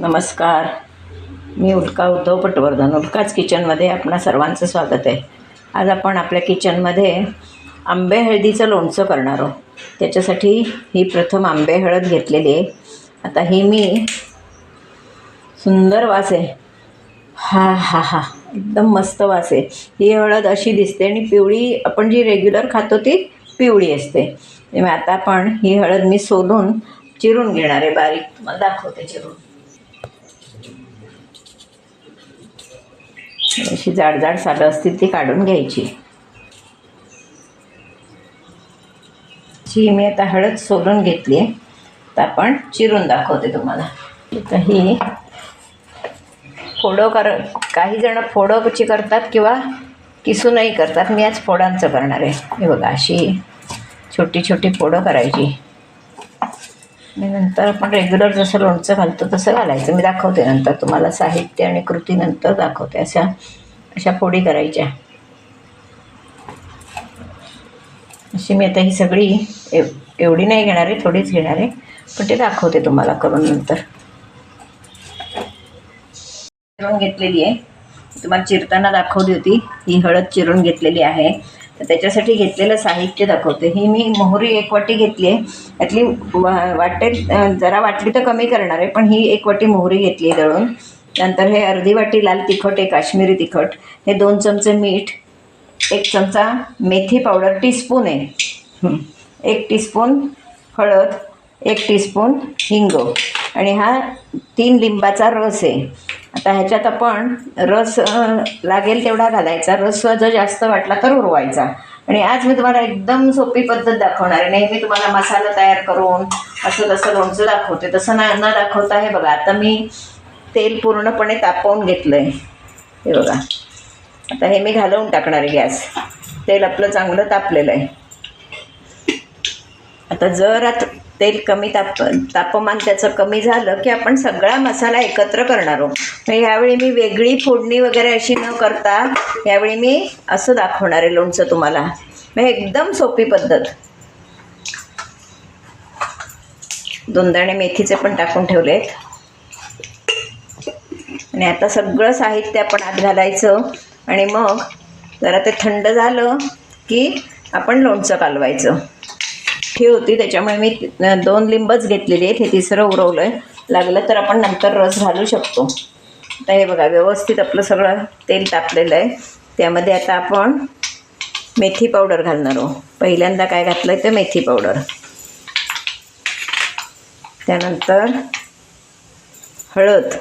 नमस्कार. मी उल्का उद्धव पटवर्धन उल्काच किचनमध्ये आपणा सर्वांचं स्वागत आहे. आज आपण आपल्या किचनमध्ये आंबे हळदीचं लोणचं करणार आहोत. त्याच्यासाठी ही प्रथम आंबे हळद घेतलेली आहे. आता ही मी सुंदर वास आहे. हा हा हा एकदम मस्त वास आहे. ही हळद अशी दिसते आणि पिवळी आपण जी रेग्युलर खातो ती पिवळी असते. आता आपण ही हळद मी सोलून चिरून घेणार आहे. बारीक तुम्हाला दाखवते चिरून. अशी जाड जाड सालं असतील ती काढून घ्यायची. जी मी आता हळद सोलून घेतली आहे तर आपण चिरून दाखवते तुम्हाला. तर ही फोडं कर काही जण फोडंची करतात किंवा किसूनही करतात. मी आज फोडांचं करणार आहे. हे बघा अशी छोटी छोटी फोडं करायची. मी नंतर आपण रेग्युलर जसं लोणचं घालतो तसं घालायचं. मी दाखवते नंतर तुम्हाला साहित्य आणि कृतीनंतर दाखवते. अशा अशा फोडी करायच्या. अशी मी आता ही सगळी एव एवढी नाही घेणार आहे थोडीच घेणार आहे. पण ते दाखवते तुम्हाला करून नंतर. चिरून घेतलेली आहे. तुम्हाला चिरताना दाखवली होती. ही हळद चिरून घेतलेली आहे. तर त्याच्यासाठी घेतलेलं साहित्य दाखवते. ही मी मोहरी एक वाटी घेतली आहे. यातली वा वाटेल जरा वाटली तर कमी करणार आहे पण ही एक वाटी मोहरी घेतली आहे दळून. नंतर हे अर्धी वाटी लाल तिखट आहे काश्मीरी तिखट हे दोन चमचे मीठ एक चमचा मेथी पावडर टीस्पून आहे. एक टीस्पून हळद एक टीस्पून हिंग. आणि हा तीन लिंबाचा रस आहे. आता ह्याच्यात आपण रस लागेल तेवढा घालायचा. रस जर जास्त वाटला तर उरवायचा. आणि आज मी तुम्हाला एकदम सोपी पद्धत दाखवणार आहे. नेहमी तुम्हाला मसाला तयार करून असं तसं लोणचं दाखवते. तसं ना न दाखवता हे बघा आता मी तेल पूर्णपणे तापवून घेतलं आहे हे बघा. आता हे मी घालवून टाकणार आहे गॅस. तेल आपलं चांगलं तापलेलं आहे. आता जर आता तेल कमी ताप तापमान त्याचं कमी झालं की आपण सगळा मसाला एकत्र करणार आहोत. यावेळी मी वेगळी फोडणी वगैरे अशी न करता यावेळी मी असं दाखवणार आहे लोणचं तुम्हाला. मग एकदम सोपी पद्धत. दोन दाणे मेथीचे पण टाकून ठेवलेत. आणि आता सगळं साहित्य आपण आत घालायचं आणि मग जरा ते थंड झालं की आपण लोणचं कालवायचं. ठेव होती त्याच्यामुळे मी दोन लिंबच घेतलेली आहेत हे तिसरं उरवलं आहे लागलं तर आपण नंतर रस घालू शकतो. आता हे बघा व्यवस्थित आपलं सगळं तेल तापलेलं आहे. त्यामध्ये आता आपण मेथी पावडर घालणार आहोत. पहिल्यांदा काय घातलं आहे तर मेथी पावडर. त्यानंतर हळद.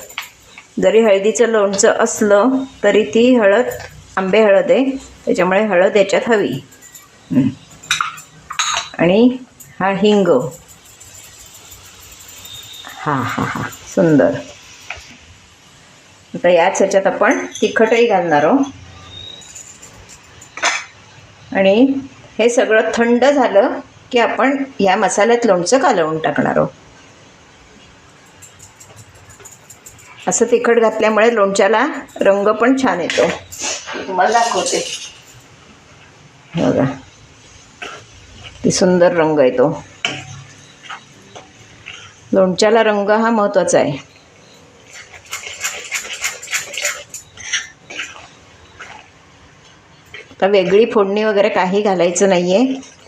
जरी हळदीचं लोणचं असलं तरी ती हळद आंबे हळद आहे. त्याच्यामुळे हळद याच्यात हवी. आणि हा हिंग. हा हा हा. सुंदर. आता याच ह्याच्यात आपण तिखटही घालणार आहोत आणि हे सगळं थंड झालं की आपण या मसाल्यात लोणचं कालवून टाकणार आहोत असं तिखट घातल्यामुळे लोणच्याला रंग पण छान येतो. मी तुम्हाला दाखवते. हे बघा. ती सुंदर रंग येतो लोणच्याला रंग हा महत्त्वाचा आहे. आता वेगळी फोडणी वगैरे काही घालायचं नाही आहे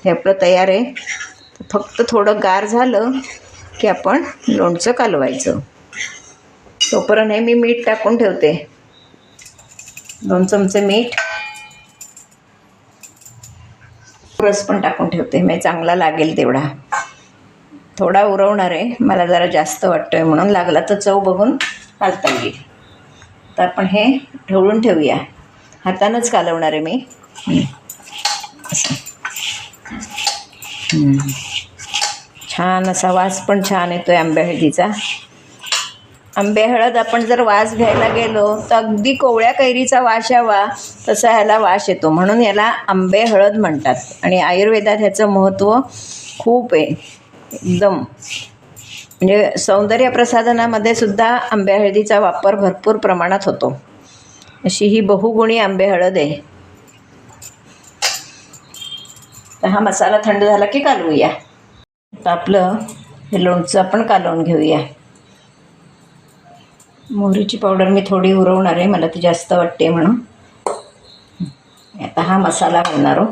हे आपलं तयार आहे. फक्त थोडं गार झालं की आपण लोणचं कालवायचं. तोपर्यंत हे मी मीठ टाकून ठेवते. दोन चमचे मीठ. रस पण टाकून ठेवते. मी चांगला लागेल तेवढा. थोडा उरवणार आहे. मला जरा जास्त वाटतो आहे म्हणून. लागला तर चव बघून घालता येईल. तर आपण हे ढवळून ठेवूया. हातानंच कालवणार आहे मी. असं. छान असा वास पण छान येतो आहे आंब्या हळदीचा आंबे हळद आपण जर वास घ्यायला गेलो तर अगदी कोवळ्या कैरीचा वास यावा तसा ह्याला वास येतो. म्हणून याला आंबे हळद म्हणतात. आणि आयुर्वेदात ह्याचं महत्त्व खूप आहे. एकदम. म्हणजे सौंदर्य प्रसाधनामध्ये सुद्धा आंबे हळदीचा वापर भरपूर प्रमाणात होतो. अशी ही बहुगुणी आंबे हळद आहे. तर हा मसाला थंड झाला की कालवूया. आपलं हे लोणचं आपण कालवून घेऊया. मोहरीची पावडर मी थोडी उरवणार आहे मला ती जास्त वाटते म्हणून. आता हा मसाला घालणार हो.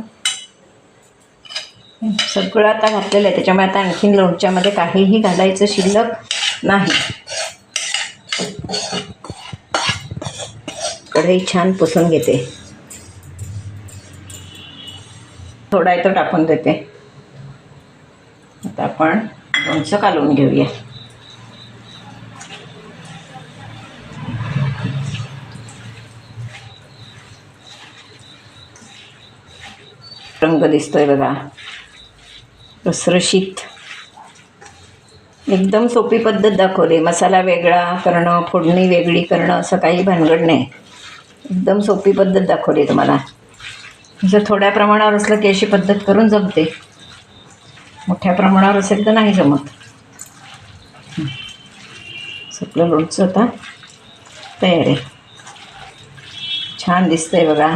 सगळं आता घातलेलं आहे त्याच्यामुळे आता आणखीन लोणच्यामध्ये काहीही घालायचं शिल्लक नाही. कढई छान पुसून घेते. थोडा तो टाकून देते. आता आपण लोणचं कालवून घेऊया. रंग दिसतोय बघा. रसरशीत एकदम सोपी पद्धत दाखवली. मसाला वेगळा करणं फोडणी वेगळी करणं असं काही भानगड नाही. एकदम सोपी पद्धत दाखवली तुम्हाला. जर थोड्या प्रमाणावर असलं की अशी पद्धत करून जमते. मोठ्या प्रमाणावर असेल तर नाही जमत. सगळं लोणचं आता तयार आहे. छान दिसतंय बघा.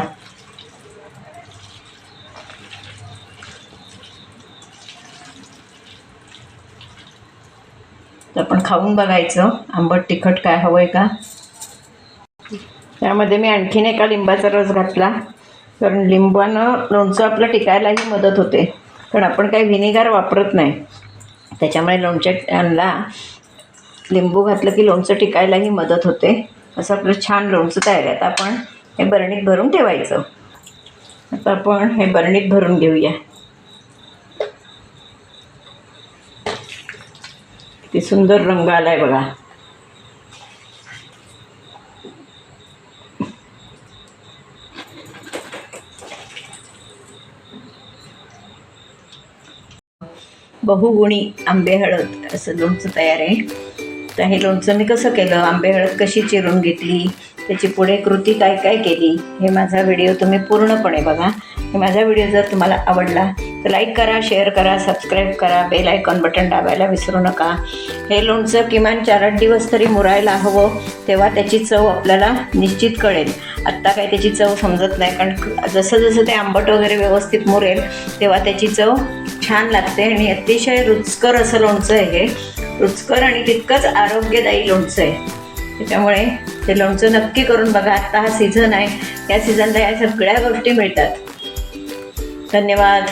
तर आपण खाऊन बघायचं. आंबट तिखट काय हवं आहे का? त्यामध्ये मी आणखीन एका लिंबाचा रस घातला. कारण लिंबानं लोणचं आपलं टिकायलाही मदत होते. कारण आपण काही व्हिनेगार वापरत नाही. त्याच्यामुळे लोणच्याला लिंबू घातलं की लोणचं टिकायलाही मदत होते. असं आपलं छान लोणचं तयार आहे. आता आपण हे बरणीत भरून ठेवायचं. आता आपण हे बरणीत भरून घेऊया. किती सुंदर रंग आलाय बघा. बहुगुणी आंबे हळद असं लोणचं तयार आहे. तर हे लोणचं मी कसं केलं? आंबे हळद कशी चिरून घेतली? त्याची पुढे कृती काय काय केली? हे माझा व्हिडिओ तुम्ही पूर्णपणे बघा. माझा व्हिडिओ जर तुम्हाला आवडला तर लाईक करा शेअर करा सबस्क्राईब करा बेल आयकॉन बटन दाबायला विसरू नका. हे लोणचं किमान चार आठ दिवस तरी मुरायला हवं तेव्हा त्याची चव आपल्याला निश्चित कळेल. आत्ता काय त्याची चव समजत नाही कारण जसं जसं ते आंबट वगैरे व्यवस्थित मुरेल तेव्हा त्याची चव छान लागते आणि अतिशय रुचकर असं लोणचं आहे हे. रुचकर आणि तितकंच आरोग्यदायी लोणचं आहे. त्याच्यामुळे ते लोणचं नक्की करून बघा. आत्ता हा सीझन आहे. या सीझनला या सगळ्या गोष्टी मिळतात. धन्यवाद.